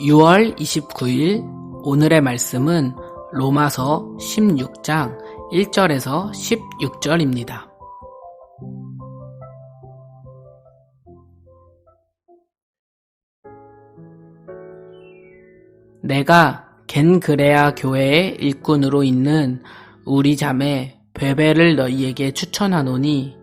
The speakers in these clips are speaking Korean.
6월 29일 오늘의 말씀은 로마서 16장 1절에서 16절입니다. 내가 겐그레아 교회의 일꾼으로 있는 우리 자매 베베를 너희에게 추천하노니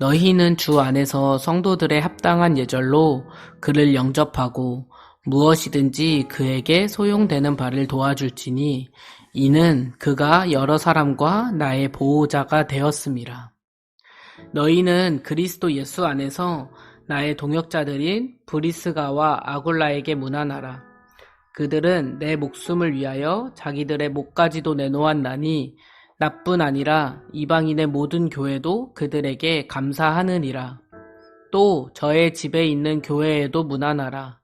너희는 주 안에서 성도들의 합당한 예절로 그를 영접하고 무엇이든지 그에게 소용되는 바를 도와줄지니 이는 그가 여러 사람과 나의 보호자가 되었음이라. 너희는 그리스도 예수 안에서 나의 동역자들인 브리스가와 아굴라에게 문안하라. 그들은 내 목숨을 위하여 자기들의 목까지도 내놓았나니 나뿐 아니라 이방인의 모든 교회도 그들에게 감사하느니라. 또 저의 집에 있는 교회에도 문안하라.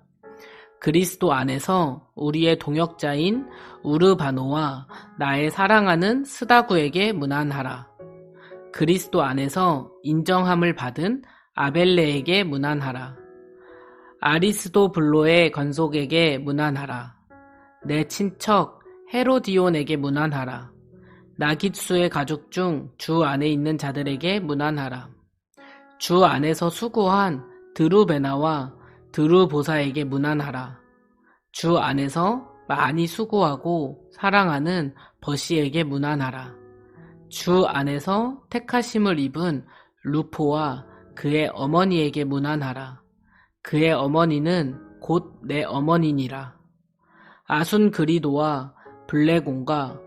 그리스도 안에서 우리의 동역자인 우르바노와 나의 사랑하는 스다구에게 문안하라. 그리스도 안에서 인정함을 받은 아벨레에게 문안하라. 아리스도 블로의 건속에게 문안하라. 내 친척 헤로디온에게 문안하라. 나깃수의 가족 중 주 안에 있는 자들에게 문안하라. 주 안에서 수고한 드루베나와 드루보사에게 문안하라. 주 안에서 많이 수고하고 사랑하는 버시에게 문안하라. 주 안에서 택하심을 입은 루포와 그의 어머니에게 문안하라. 그의 어머니는 곧 내 어머니니라. 아순 그리도와 블레공과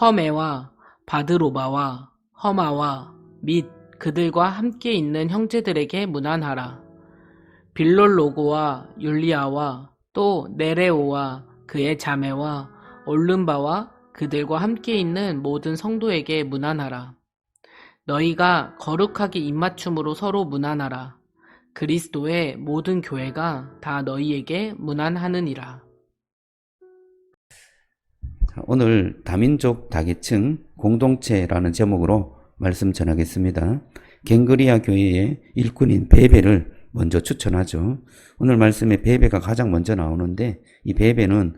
허메와 바드로바와 허마와 및 그들과 함께 있는 형제들에게 문안하라. 빌롤로고와 율리아와 또 네레오와 그의 자매와 올름바와 그들과 함께 있는 모든 성도에게 문안하라. 너희가 거룩하게 입맞춤으로 서로 문안하라. 그리스도의 모든 교회가 다 너희에게 문안하느니라. 오늘 다민족 다계층 공동체라는 제목으로 말씀 전하겠습니다. 갱그리아 교회의 일꾼인 베베를 먼저 추천하죠. 오늘 말씀에 베베가 가장 먼저 나오는데 이 베베는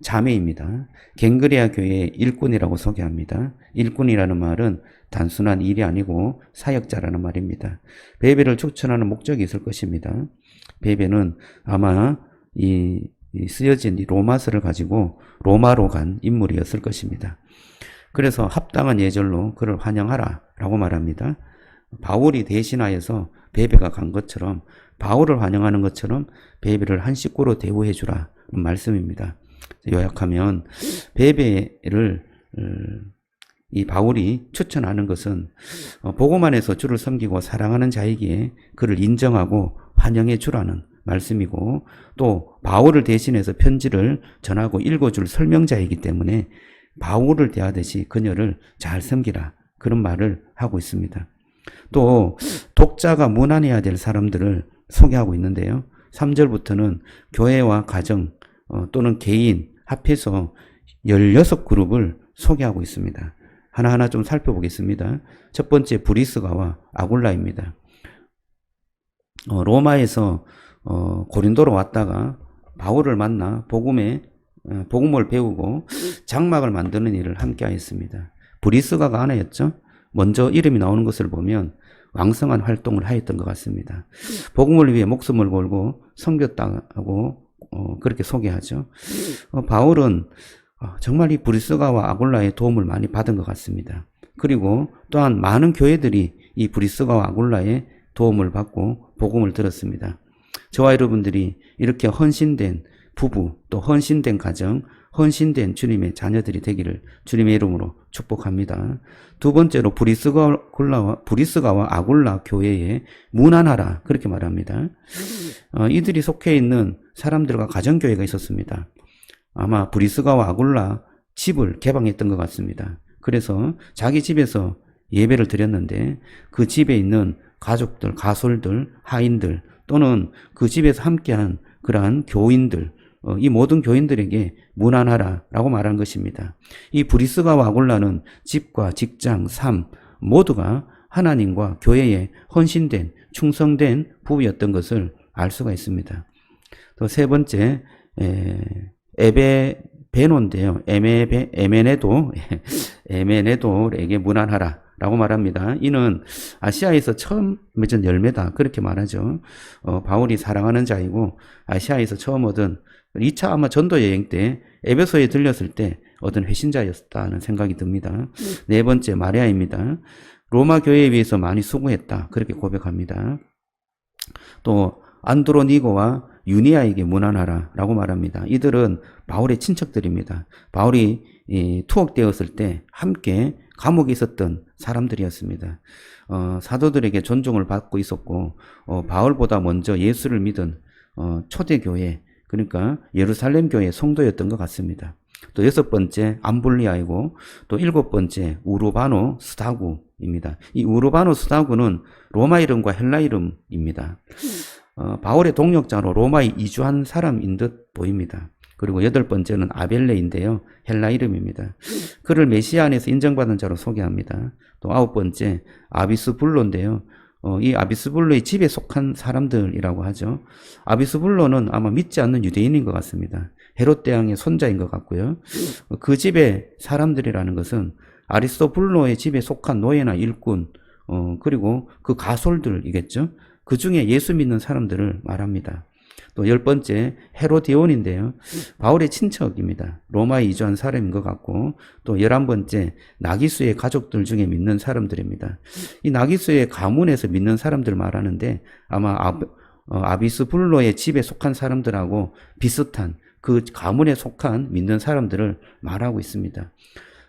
자매입니다. 갱그리아 교회의 일꾼이라고 소개합니다. 일꾼이라는 말은 단순한 일이 아니고 사역자라는 말입니다. 베베를 추천하는 목적이 있을 것입니다. 베베는 아마 이, 이 쓰여진 이 로마서를 가지고 로마로 간 인물이었을 것입니다. 그래서 합당한 예절로 그를 환영하라 라고 말합니다. 바울이 대신하여서 베베가 간 것처럼 바울을 환영하는 것처럼 베베를 한 식구로 대우해 주라 말씀입니다. 요약하면 베베를 어, 이 바울이 추천하는 것은 어, 보고만에서 주를 섬기고 사랑하는 자이기에 그를 인정하고 환영해 주라는 말씀이고 또 바울을 대신해서 편지를 전하고 읽어줄 설명자이기 때문에 바울을 대하듯이 그녀를 잘 섬기라 그런 말을 하고 있습니다. 또 독자가 무난해야 될 사람들을 소개하고 있는데요. 3절부터는 교회와 가정 어, 또는 개인 합해서 16그룹을 소개하고 있습니다. 하나하나 좀 살펴보겠습니다. 첫 번째 브리스가와 아굴라입니다. 어, 로마에서 어, 고린도로 왔다가 바울을 만나 복음에 어, 복음을 배우고 장막을 만드는 일을 함께 하였습니다. 브리스가가 하나였죠. 먼저 이름이 나오는 것을 보면 왕성한 활동을 하였던 것 같습니다. 복음을 위해 목숨을 걸고 섬겼다고 어, 그렇게 소개하죠. 어, 바울은 어, 정말 이 브리스가와 아굴라의 도움을 많이 받은 것 같습니다. 그리고 또한 많은 교회들이 이 브리스가와 아굴라의 도움을 받고 복음을 들었습니다. 저와 여러분들이 이렇게 헌신된 부부, 또 헌신된 가정, 헌신된 주님의 자녀들이 되기를 주님의 이름으로 축복합니다. 두 번째로 브리스가와 브리스가와 아굴라 교회에 무난하라 그렇게 말합니다. 어, 이들이 속해 있는 사람들과 가정교회가 있었습니다. 아마 브리스가와 아굴라 집을 개방했던 것 같습니다. 그래서 자기 집에서 예배를 드렸는데 그 집에 있는 가족들, 가솔들, 하인들 또는 그 집에서 함께한 그러한 교인들, 어, 이 모든 교인들에게 무난하라라고 말한 것입니다. 이 브리스가와 아굴라는 집과 직장, 삶 모두가 하나님과 교회에 헌신된 충성된 부부였던 것을 알 수가 있습니다. 또 세 번째 에, 에베 베노인데요. 에메베 에메네도 에메네도에게 무난하라 라고 말합니다. 이는 아시아에서 처음 맺은 열매다 그렇게 말하죠. 어, 바울이 사랑하는 자이고 아시아에서 처음 얻은 2차 아마 전도 여행 때 에베소에 들렸을 때 얻은 회신자였다는 생각이 듭니다. 네 번째 마리아입니다. 로마 교회에 비해서 많이 수고했다 그렇게 고백합니다. 또 안드로니고와 유니아에게 무난하라라고 말합니다. 이들은 바울의 친척들입니다. 바울이 이, 투옥되었을 때 함께 감옥에 있었던 사람들이었습니다. 어, 사도들에게 존중을 받고 있었고 어, 바울보다 먼저 예수를 믿은 어, 초대교회 그러니까 예루살렘 교회 성도였던 것 같습니다. 또 여섯 번째 암블리아이고 또 일곱 번째 우르바노 스다구입니다. 이 우르바노 스다구는 로마 이름과 헬라 이름입니다. 어, 바울의 동역자로 로마에 이주한 사람인 듯 보입니다. 그리고 여덟 번째는 아벨레인데요. 헬라 이름입니다. 그를 메시아 안에서 인정받은 자로 소개합니다. 또 아홉 번째 아비스불로인데요. 어, 이 아비스불로의 집에 속한 사람들이라고 하죠. 아비스불로는 아마 믿지 않는 유대인인 것 같습니다. 헤롯 대왕의 손자인 것 같고요. 그 집의 사람들이라는 것은 아리스토불로의 집에 속한 노예나 일꾼, 어, 그리고 그 가솔들이겠죠. 그 중에 예수 믿는 사람들을 말합니다. 또 열 번째 헤로디온인데요. 바울의 친척입니다. 로마에 이주한 사람인 것 같고 또 열한 번째 나기수의 가족들 중에 믿는 사람들입니다. 이 나기수의 가문에서 믿는 사람들 말하는데 아마 아, 어, 아비스 불로의 집에 속한 사람들하고 비슷한 그 가문에 속한 믿는 사람들을 말하고 있습니다.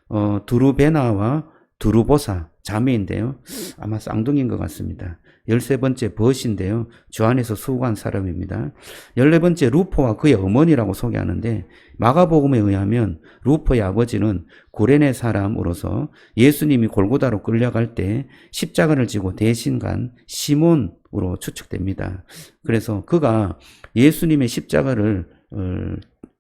어, 두루베나와 두루보사 자매인데요. 아마 쌍둥이인 것 같습니다. 열세 번째 벗인데요. 주 안에서 수고한 사람입니다. 열네 번째 루포와 그의 어머니라고 소개하는데 마가복음에 의하면 루포의 아버지는 구레네 사람으로서 예수님이 골고다로 끌려갈 때 십자가를 지고 대신 간 시몬으로 추측됩니다. 그래서 그가 예수님의 십자가를 어,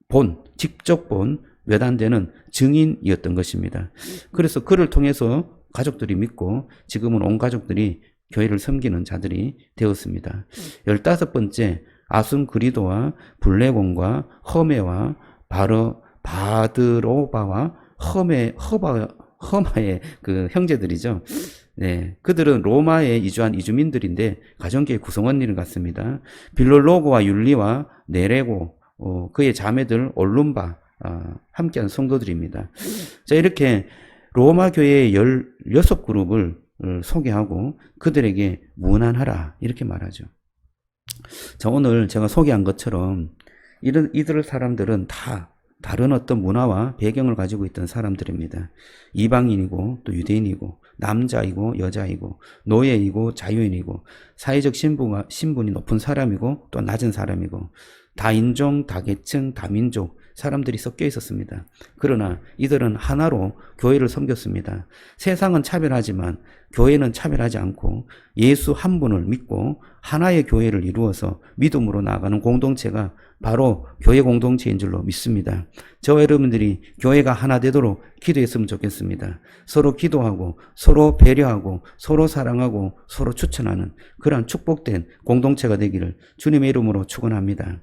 본 직접 본몇안 되는 증인이었던 것입니다. 그래서 그를 통해서 가족들이 믿고 지금은 온 가족들이 교회를 섬기는 자들이 되었습니다. 열다섯 번째 아순 그리도와 블레곤과 허메와 바르 바드로바와 허메 허바 허마의 그 형제들이죠. 네, 그들은 로마에 이주한 이주민들인데 가정교회 구성원일 같습니다. 빌롤로고와 율리와 네레고 어, 그의 자매들 올룸바 아, 함께한 성도들입니다. 자 이렇게 로마 교회의 16그룹을 어, 소개하고 그들에게 무난하라 이렇게 말하죠. 자 오늘 제가 소개한 것처럼 이런 이들 사람들은 다 다른 어떤 문화와 배경을 가지고 있던 사람들입니다. 이방인이고 또 유대인이고 남자이고 여자이고 노예이고 자유인이고 사회적 신분이 높은 사람이고 또 낮은 사람이고 다인종, 다계층, 다민족 사람들이 섞여 있었습니다. 그러나 이들은 하나로 교회를 섬겼습니다. 세상은 차별하지만 교회는 차별하지 않고 예수 한 분을 믿고 하나의 교회를 이루어서 믿음으로 나아가는 공동체가 바로 교회 공동체인 줄로 믿습니다. 저와 여러분들이 교회가 하나 되도록 기도했으면 좋겠습니다. 서로 기도하고 서로 배려하고 서로 사랑하고 서로 추천하는 그러한 축복된 공동체가 되기를 주님의 이름으로 축원합니다.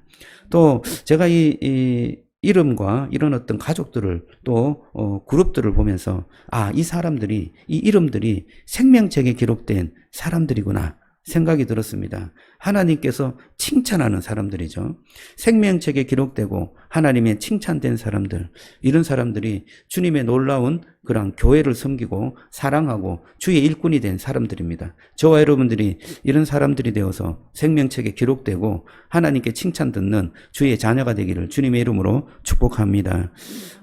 또 제가 이, 이 이름과 이런 어떤 가족들을 또 어, 그룹들을 보면서 아 이 사람들이 이 이름들이 생명책에 기록된 사람들이구나 생각이 들었습니다. 하나님께서 칭찬하는 사람들이죠. 생명책에 기록되고 하나님의 칭찬된 사람들, 이런 사람들이 주님의 놀라운 그런 교회를 섬기고 사랑하고 주의 일꾼이 된 사람들입니다. 저와 여러분들이 이런 사람들이 되어서 생명책에 기록되고 하나님께 칭찬 듣는 주의 자녀가 되기를 주님의 이름으로 축복합니다.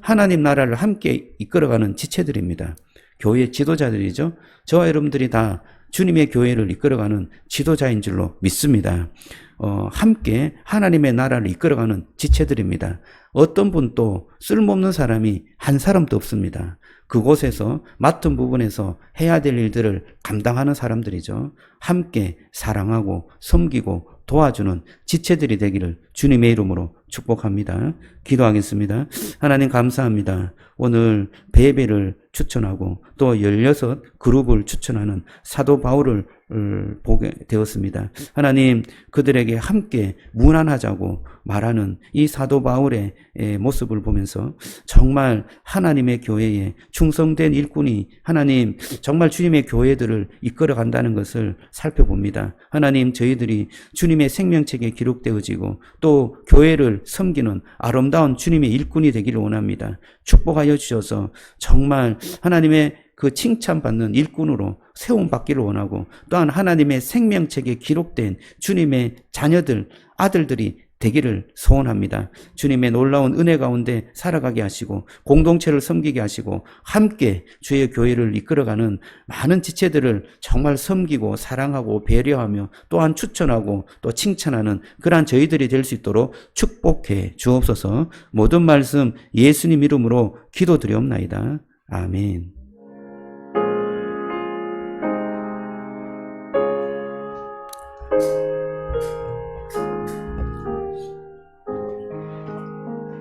하나님 나라를 함께 이끌어가는 지체들입니다. 교회 지도자들이죠. 저와 여러분들이 다 주님의 교회를 이끌어가는 지도자인 줄로 믿습니다. 어, 함께 하나님의 나라를 이끌어가는 지체들입니다. 어떤 분도 쓸모없는 사람이 한 사람도 없습니다. 그곳에서 맡은 부분에서 해야 될 일들을 감당하는 사람들이죠. 함께 사랑하고 섬기고 도와주는 지체들이 되기를 주님의 이름으로 축복합니다. 기도하겠습니다. 하나님 감사합니다. 오늘 베베를 추천하고 또 16 그룹을 추천하는 사도 바울을 을 보게 되었습니다. 하나님 그들에게 함께 무난하자고 말하는 이 사도 바울의 에, 모습을 보면서 정말 하나님의 교회에 충성된 일꾼이 하나님 정말 주님의 교회들을 이끌어 간다는 것을 살펴봅니다. 하나님 저희들이 주님의 생명책에 기록되어지고 또 교회를 섬기는 아름다운 주님의 일꾼이 되기를 원합니다. 축복하여 주셔서 정말 하나님의 그 칭찬받는 일꾼으로 세움받기를 원하고 또한 하나님의 생명책에 기록된 주님의 자녀들, 아들들이 되기를 소원합니다. 주님의 놀라운 은혜 가운데 살아가게 하시고 공동체를 섬기게 하시고 함께 주의 교회를 이끌어가는 많은 지체들을 정말 섬기고 사랑하고 배려하며 또한 추천하고 또 칭찬하는 그러한 저희들이 될 수 있도록 축복해 주옵소서 모든 말씀 예수님 이름으로 기도드리옵나이다. 아멘.